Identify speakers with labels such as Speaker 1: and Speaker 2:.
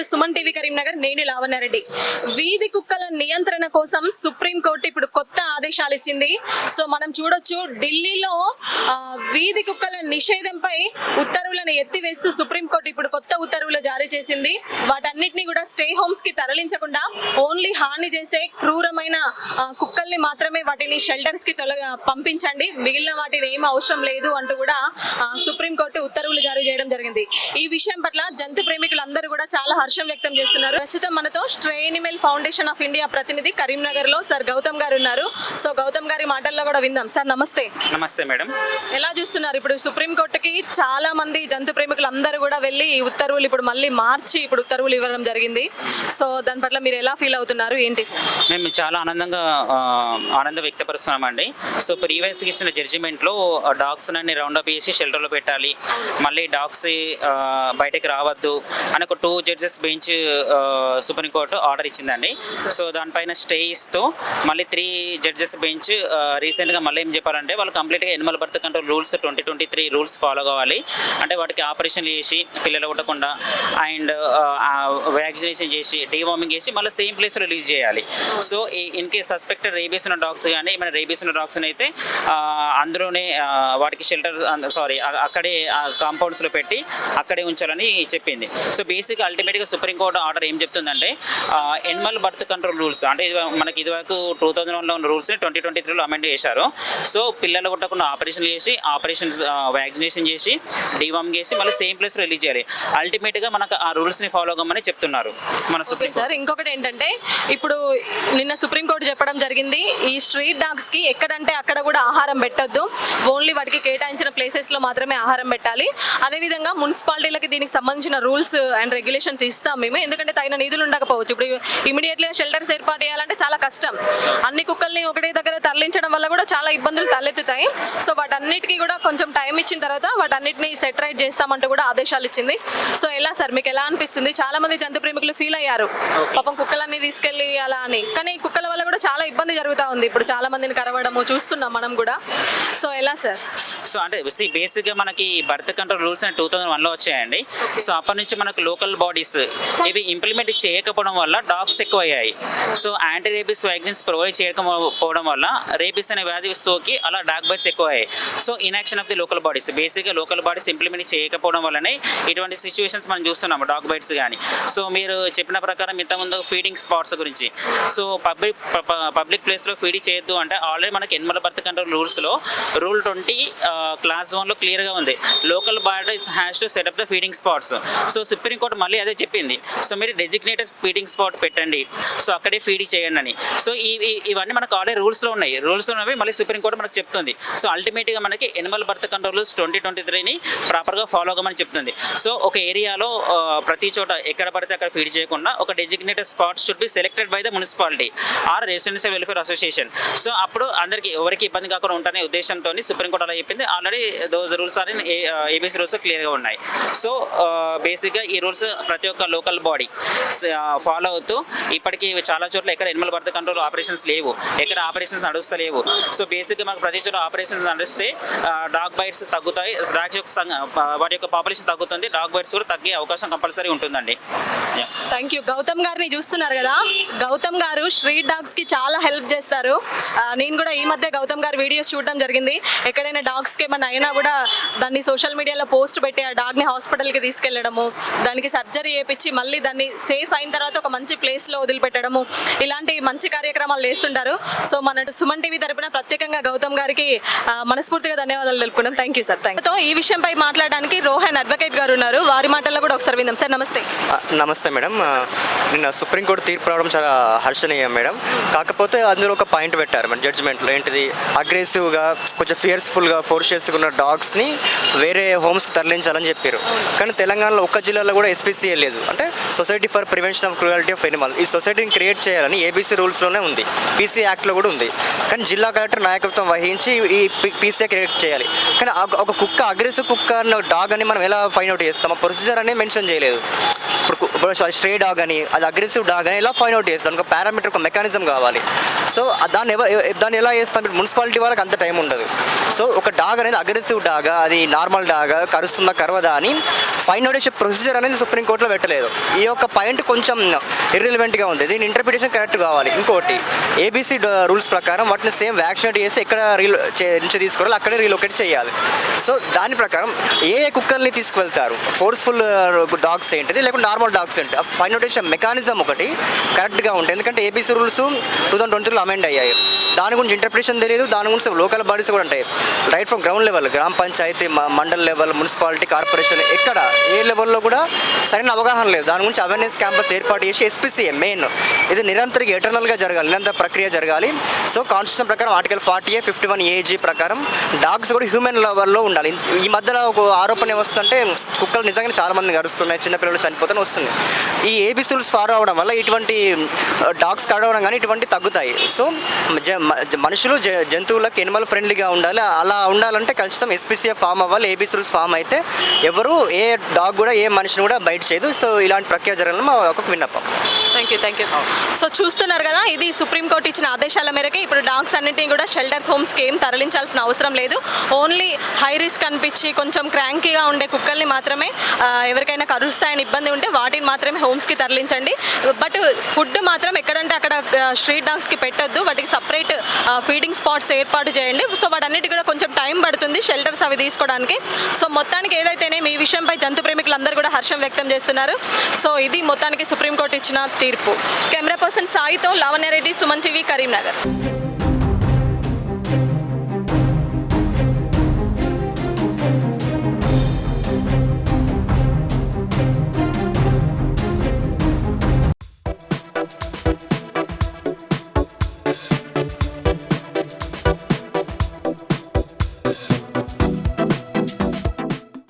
Speaker 1: To Suman TV Karimnagar నేను లావణ్యారెడ్డి. వీధి కుక్కల నియంత్రణ కోసం సుప్రీం కోర్టు ఇప్పుడు కొత్త ఆదేశాలు ఇచ్చింది. సో మనం చూడొచ్చు ఢిల్లీలో వీధి కుక్కల నిషేధంపై ఉత్తర్వులను ఎత్తివేస్తూ సుప్రీం కోర్టు ఇప్పుడు కొత్త ఉత్తర్వులు జారీ చేసింది. వాటన్నిటిని కూడా స్టే హోమ్స్కి తరలించకుండా ఓన్లీ హాని చేసే క్రూరమైన కుక్కల్ని మాత్రమే వాటిని షెల్టర్స్కి తొలగ పంపించండి. మిగిలిన వాటిని ఏం అవసరం లేదు అంటూ కూడా సుప్రీంకోర్టు సుప్రీం కోర్టు ఉత్తర్వులు జారీ చేయడం జరిగింది. ఈ విషయం పట్ల జంతు ప్రేమికులందరూ కూడా చాలా హర్షం వ్యక్తం చేస్తున్నారు. ప్రస్తుతం మనతో stray animal foundation of India ప్రతినిధి కరీంనగర్లో సార్ గౌతమ్ గారు ఉన్నారు. సో గౌతమ్ గారి మాటల్లో కూడా విందాం. సార్ నమస్తే.
Speaker 2: నమస్తే మేడం.
Speaker 1: ఎలా చూస్తున్నారు? ఇప్పుడు సుప్రీం కోర్టుకి చాలా మంది జంతు ప్రేమికులు అందరూ కూడా వెళ్ళి ఉత్తర్వులు ఇప్పుడు మళ్ళీ మార్చి ఇప్పుడు ఉత్తర్వులు ఇవ్వడం జరిగింది. సో దాని పట్ల మీరు ఎలా ఫీల్ అవుతున్నారు? ఏంటి?
Speaker 2: మేము చాలా ఆనందంగా ఆనందం వ్యక్తపరుస్తున్నామండి. సో ప్రీవియస్ ఇచ్చిన జడ్జిమెంట్లో డాగ్స్ అన్ని రౌండ్ అప్ చేసి షెల్టర్లో పెట్టాలి. మళ్ళీ డాగ్స్ బయటకు రావద్దు. అని ఒక two judges bench Supreme Court order ఇచ్చిందండి. So దానిపైన స్టే ఇస్తూ మళ్ళీ త్రీ జడ్జెస్ బెంచ్ రీసెంట్గా మళ్ళీ ఏం చెప్పాలంటే వాళ్ళు కంప్లీట్గా animal birth control rules twenty twenty three rules follow కావాలి. అంటే వాటికి ఆపరేషన్లు చేసి పిల్లలు కొట్టకుండా అండ్ వ్యాక్సినేషన్ చేసి డీవార్మింగ్ చేసి మళ్ళీ సేమ్ ప్లేస్లో రిలీజ్ చేయాలి. So in case suspected rabies ఉన్న డాగ్స్ కానీ ఏమైనా రేబీస్ ఉన్న డాగ్స్ అయితే అందులోనే వాటికి షెల్టర్ సారీ అక్కడే కాంపౌండ్స్లో పెట్టి అక్కడే ఉంచాలని చెప్పింది. సో బేసిక్ అల్టిమేట్గా సుప్రీంకోర్టు ఆర్డర్ ఏం చెప్తుందంటే ఎనిమల్ బర్త్ కంట్రోల్ రూల్స్ అంటే ఇది మనకి ఇదివరకు టూ థౌజండ్ వన్లో ఉన్న రూల్స్ని ట్వంటీ ట్వంటీ త్రీలో అమెండ్ చేశారు. సో పిల్లలు కొట్టకుండా ఆపరేషన్ చేసి ఆపరేషన్స్ వ్యాక్సినేషన్ చేసి డీవామ్ చేసి మళ్ళీ సేమ్ ప్లేస్ రిలీజ్ చేయాలి. అల్టిమేట్గా మనకు ఆ రూల్స్ని ఫాలో అవ్వమని చెప్తారు చెప్తున్నారు మన సుప్రీం
Speaker 1: సార్ ఇంకొకటి ఏంటంటే ఇప్పుడు నిన్న సుప్రీంకోర్టు చెప్పడం జరిగింది ఈ స్ట్రీట్ డాగ్స్కి ఎక్కడంటే అక్కడ కూడా ఆహారం పెట్టొద్దు. ఓన్లీ వాటికి కేటాయించిన ప్లేసెస్లో మాత్రమే ఆహారం పెట్టాలి. అదేవిధంగా మున్సిపాలిటీలకి దీనికి సంబంధించిన రూల్స్ అండ్ రెగ్యులేషన్స్ ఇస్తాం మేము. ఎందుకంటే తగిన నిధులు ఉండకపోవచ్చు. ఇప్పుడు ఇమీడియట్లీ షెల్టర్స్ ఏర్పాటు చేయాలంటే చాలా కష్టం. అన్ని కుక్కల్ని ఒకటే దగ్గర తరలించడం వల్ల కూడా చాలా ఇబ్బందులు తలెత్తుతాయి. సో వాటన్నిటికీ కూడా కొంచెం టైం ఇచ్చిన తర్వాత వాటన్నిటిని సెట్ రైట్ చేస్తామంటూ కూడా ఆదేశాలు ఇచ్చింది. సో ఎలా సార్ మీకు ఎలా అనిపిస్తుంది? చాలా మంది జంతు ప్రేమికులు ఫీల్ అయ్యారు. పాపం కుక్కలన్నీ తీసుకెళ్ళి అలా అని. కానీ కుక్కల వల్ల కూడా చాలా ఇబ్బంది జరుగుతూ ఉంది. ఇప్పుడు చాలా మందిని కరవడము చూస్తున్నాం మనం కూడా. సో ఎలా సార్
Speaker 2: సో అంటే సి బేసిక్గా మనకి birth control rules two thousand వన్లో వచ్చాయండి. సో అప్పటి నుంచి మనకు లోకల్ బాడీస్ ఇవి ఇంప్లిమెంట్ చేయకపోవడం వల్ల డాగ్స్ ఎక్కువ అయ్యాయి so anti rabies vaccines provide చేయకపోవడం వల్ల రేబీస్ అనే వ్యాధి సోకి అలా డాగ్ బైట్స్ ఎక్కువ అయ్యాయి so inaction of the local bodies బేసిక్గా లోకల్ బాడీస్ ఇంప్లిమెంట్ చేయకపోవడం వల్లనే ఇటువంటి సిచ్యువేషన్స్ మనం చూస్తున్నాము డాగ్ బైట్స్ కానీ సో సో మీరు చెప్పిన ప్రకారం ఇంతకుముందు ఫీడింగ్ స్పాట్స్ గురించి. సో పబ్లిక్ పబ్లిక్ ప్లేస్లో ఫీడింగ్ చేయొద్దు అంటే ఆల్రెడీ మనకి ఎనిమల్ బర్త్ కంట్రోల్ రూల్స్లో రూల్ ట్వంటీ క్లాస్ వన్లో క్లియర్గా ఉంది. Local bodies has to set up the feeding spots so Supreme Court మళ్ళీ అదే చెప్పింది. సో మీరు డెసిగ్నేటెడ్ ఫీడింగ్ స్పాట్ పెట్టండి. సో అక్కడే ఫీడ్ చేయండి అని. సో ఈ ఇవన్నీ మనకు ఆల్రెడీ రూల్స్లో ఉన్నాయి. రూల్స్ ఉన్నవి మళ్ళీ సుప్రీంకోర్టు మనకు చెప్తుంది. సో అల్టిమేట్గా మనకి animal birth control rules twenty twenty త్రీని ప్రాపర్గా ఫాలో అవ్వమని చెప్తుంది. సో ఒక ఏరియాలో ప్రతి చోట ఎక్కడ పడితే అక్కడ ఫీడ్ చేయకుండా ఒక designated spot should be selected by the municipality or residential welfare association so అప్పుడు అందరికీ ఎవరికి ఇబ్బంది కాకుండా ఉంటానే ఉద్దేశంతో సుప్రీంకోర్టు అలా చెప్పింది already those rules are ABC rules క్లియర్గా ఉన్నాయి. సో బేసిక్గా uh, ఈ రూల్స్ ప్రతి ఒక్క లోకల్ బాడీ ఫాలో అవుతూ ఇప్పటికీ చాలా చోట్ల ఎక్కడ ఎనిమల్ బర్త్ కంట్రోల్ ఆపరేషన్స్ లేవు. ఎక్కడ ఆపరేషన్స్ నడుస్తలేవు. సో బేసిక్గా మనకు ప్రతి చోట ఆపరేషన్స్ నడిస్తే uh, డాగ్ బైట్స్ తగ్గుతాయి. డాగ్స్ యొక్క uh, వాటి యొక్క పాపులేషన్ తగ్గుతుంది. డాగ్ బైట్స్ కూడా తగ్గే అవకాశం కంపల్సరీ ఉంటుందండి.
Speaker 1: థ్యాంక్ యూ గౌతమ్ గారిని చూస్తున్నారు కదా? గౌతమ్ గారు స్ట్రీట్ డాగ్స్కి చాలా హెల్ప్ చేస్తారు. నేను కూడా ఈ మధ్య గౌతమ్ గారి వీడియోస్ చూడడం జరిగింది. ఎక్కడైనా డాగ్స్కి ఏమైనా అయినా కూడా దాన్ని సోషల్ మీడియాలో పోస్ట్ పెట్టి ఆ డాగ్ని హాస్పిటల్కి తీసుకెళ్ళడము దానికి సర్జరీ చేపించి మళ్ళీ దాన్ని సేఫ్ అయిన తర్వాత ఒక మంచి ప్లేస్లో వదిలిపెట్టడము ఇలాంటి మంచి కార్యక్రమాలు చేస్తుంటారు. సో మన సుమన్ టీవీ తరపున ప్రత్యేకంగా గౌతమ్ గారికి మనస్ఫూర్తిగా ధన్యవాదాలు తెలుపుకున్నాం థ్యాంక్ యూ సార్ థ్యాంక్ ఈ విషయంపై మాట్లాడడానికి రోహన్ అడ్వకేట్ గారు ఉన్నారు. వారి మాటల్లో కూడా ఒకసారి విందాం. సార్ నమస్తే.
Speaker 3: నమస్తే మేడం. నిన్న సుప్రీంకోర్టు తీర్పు రావడం చాలా హర్షణీయం మేడం. కాకపోతే అందులో ఒక పాయింట్ పెట్టారు మన జడ్జిమెంట్లో ఏంటిది? అగ్రెసివ్గా కొంచెం ఫియర్స్ఫుల్గా ఫోర్షియస్గా ఉన్న డాగ్స్ని వేరే హోమ్స్కి తరలించాలని చెప్పారు. కానీ తెలంగాణలో ఒక్క జిల్లాలో కూడా ఎస్పీసీఏ లేదు. అంటే society for prevention of cruelty of animal ఈ సొసైటీని క్రియేట్ చేయాలని ఏబీసీ రూల్స్లోనే ఉంది. పీసీ యాక్ట్లో కూడా ఉంది. కానీ జిల్లా కలెక్టర్ నాయకత్వం వహించి ఈ పీసీఏ క్రియేట్ చేయాలి. కానీ ఒక కుక్క అగ్రెసివ్ కుక్క అన్న డాగ్ అని మనం ఎలా ఫైండ్ అవుట్ చేస్తాం? ఆ ప్రొసీజర్ అనేది మెన్షన్ చేయలేదు. ఇప్పుడు కు- స్ట్రే డాగ్ అని అది అగ్రెసివ్ డాగ్ అని ఎలా ఫైన్ అవుట్ చేస్తాం ఒక పారామీటర్ ఒక మెకానిజం కావాలి. సో దాన్ని దాన్ని ఎలా చేస్తాం మున్సిపాలిటీ వాళ్ళకి అంత టైం ఉండదు. సో ఒక డాగ్ అనేది అగ్రెసివ్ డాగా అది నార్మల్ డాగా కరుస్తుందా కరవదా అని ఫైన్ అవుట్ చేసే ప్రొసీజర్ అనేది సుప్రీంకోర్టులో పెట్టలేదు. ఈ యొక్క పాయింట్ కొంచెం ఇర్రిలవెంట్గా ఉంది. దీని ఇంటర్ప్రిటేషన్ కరెక్ట్ కావాలి. ఇంకోటి ఏబీసీ రూల్స్ ప్రకారం వాటిని సేమ్ వ్యాక్సినేట్ చేసి ఎక్కడ రీలో నుంచి తీసుకోవాలి అక్కడే రీలొకేట్ చేయాలి. సో దాని ప్రకారం ఏ ఏ కుక్కల్ని తీసుకువెళ్తారు? ఫోర్స్ఫుల్ డాగ్స్ uh, ఏంటిది? లేకుంటే నార్మల్ డాగ్స్ ఏంటి ఆ ఫైన్ నోటేషన్ మెకానిజం ఒకటి కరెక్ట్గా ఉంటుంది ఎందుకంటే ఏబీసీ రూల్స్ టూ థౌసండ్ ట్వంటీలో అమెండ్ అయ్యాయి. దాని గురించి ఇంటర్ప్రిటేషన్ తెలియదు దాని గురించి లోకల్ బాడీస్ కూడా ఉంటాయి. రైట్ ఫ్రమ్ గ్రౌండ్ లెవెల్ గ్రామ panchayat mandal level municipality corporation ఎక్కడ ఏ లెవెల్లో కూడా సరైన అవగాహన లేదు. దాని గురించి అవేర్నెస్ క్యాంపస్ ఏర్పాటు చేసి ఎస్పీసీఏ మెయిన్ ఇది నిరంతరం ఎటర్నల్గా జరగాలి నిరంతర ప్రక్రియ జరగాలి. సో కాన్స్టిట్యూషన్ ప్రకారం article forty A fifty one AG ప్రకారం డాగ్స్ కూడా హ్యూమన్ లెవెల్లో ఉండాలి. ఈ మధ్యలో ఒక ఆరోపణ వస్తుంటే కుక్కలు నిజంగానే చాలామంది గరుస్తున్నాయి చిన్నపిల్లలు చనిపోతూనే వస్తుంది. ఈ ఏబీసీ రూల్స్ ఫాలో అవడం వల్ల ఇటువంటి డాగ్స్ కడవడం కానీ ఇటువంటి తగ్గుతాయి. సో జ- మనుషులు జంతువులకు ఎనిమల్ ఫ్రెండ్లీగా ఉండాలి. అలా ఉండాలంటే ఖచ్చితంగా ఎస్పీసీఎఫ్ ఫామ్ అవ్వాలి. ఏబీసీ రూల్స్ ఫామ్ అయితే ఎవరు ఏ డాగ్ కూడా ఏ మనిషిని కూడా బయట చేయదు. సో ఇలాంటి ప్రక్రియ జరగాలని మా ఒక విన్నపం.
Speaker 1: Thank you thank you so చూస్తున్నారు కదా ఇది సుప్రీంకోర్టు ఇచ్చిన ఆదేశాల మేరకే ఇప్పుడు డాగ్స్ అన్నింటినీ కూడా షెల్టర్స్ హోమ్స్కి ఏం తరలించాల్సిన అవసరం లేదు. ఓన్లీ హై రిస్క్ అనిపించి కొంచెం క్రాంకీగా ఉండే కుక్కల్ని మాత్రమే ఎవరికైనా కరుస్తాయని ఇబ్బంది ఉంటే వాటిని మాత్రమే హోమ్స్కి తరలించండి. బట్ ఫుడ్ మాత్రం ఎక్కడంటే అక్కడ స్ట్రీట్ డాగ్స్కి పెట్టొద్దు. వాటికి సపరేట్ ఫీడింగ్ స్పాట్స్ ఏర్పాటు చేయండి. సో వాటన్నిటి కూడా కొంచెం టైం పడుతుంది షెల్టర్స్ అవి తీసుకోవడానికి. సో మొత్తానికి ఏదైతేనే ఈ విషయంపై జంతు ప్రేమికులందరూ కూడా హర్షం వ్యక్తం చేస్తున్నారు. సో ఇది మొత్తానికి సుప్రీంకోర్టు ఇచ్చిన తీర్పు. కెమెరా పర్సన్ సాయితో లావణ్యారెడ్డి సుమన్ టీవీ కరీంనగర్.